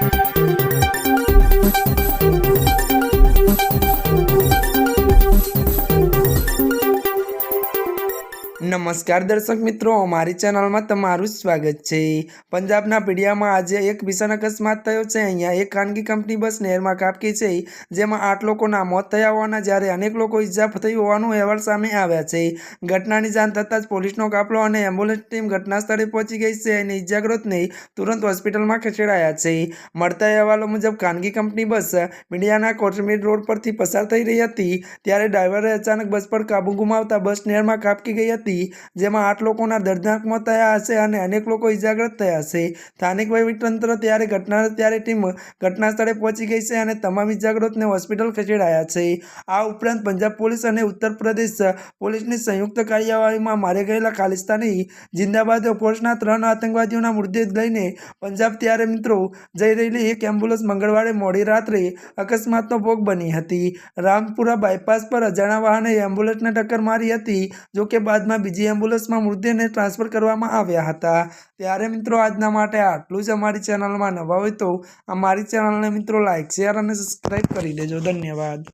Thank you. નમસ્કાર દર્શક મિત્રો, અમારી ચેનલમાં તમારું સ્વાગત છે. પંજાબના પીડિયામાં આજે એક ભીષણ અકસ્માત થયો છે. અહીંયા એક ખાનગી કંપની બસ નહેરમાં કાપકી છે. જેમાં આઠ લોકોના મોત થયા હોવાના જ્યારે અનેક લોકો ઇજા થઈ હોવાનું અહેવાલ સામે આવ્યા છે. ઘટનાની જાણ થતાં જ પોલીસનો કાફલો અને એમ્બ્યુલન્સ ટીમ ઘટના સ્થળે પહોંચી ગઈ છે અને ઇજાગ્રસ્તને તુરંત હોસ્પિટલમાં ખસેડાયા છે. મળતા અહેવાલો મુજબ, ખાનગી કંપની બસ મીડિયાના કોટમીર રોડ પરથી પસાર થઈ રહી હતી, ત્યારે ડ્રાઈવરે અચાનક બસ પર કાબુ ગુમાવતા બસ નહેરમાં કાપકી ગઈ હતી. જેમાં આઠ લોકોના દર્દનાક મોત થયા હશે અને અનેક લોકો ઇજાગ્રસ્ત થયા છે સ્થાનિક વહીવટીતંત્ર ત્યારે ઘટના, ત્યારે ટીમ ઘટના સ્થળે પહોંચી ગઈ છે અને તમામ ઇજાગ્રસ્તને હોસ્પિટલ ખસેડાયા છે. આ ઉપરાંત પંજાબ પોલીસ અને ઉત્તર પ્રદેશ પોલીસની સંયુક્ત કાર્યવાહીમાં મારે ગયેલા ખાલિસ્તાની જિંદાબાદ ફોર્સના ત્રણ આતંકવાદીઓના મૃતદેહ લઈને પંજાબ ત્યારે મિત્રો જઈ રહેલી એક એમ્બ્યુલન્સ મંગળવારે મોડી રાત્રે અકસ્માતનો ભોગ બની હતી. રામપુરા બાયપાસ પર અજાણા વાહને એમ્બ્યુલન્સને ટક્કર મારી હતી જો કે બાદમાં બીજી એમ્બ્યુલન્સમાં મૃતદેહને ટ્રાન્સફર કરવામાં આવ્યા હતા. ત્યારે મિત્રો આજના માટે આટલું જ અમારી ચેનલમાં નવા હોય તો અમારી ચેનલને મિત્રો લાઇક શેર અને સબસ્ક્રાઈબ કરી દેજો. ધન્યવાદ.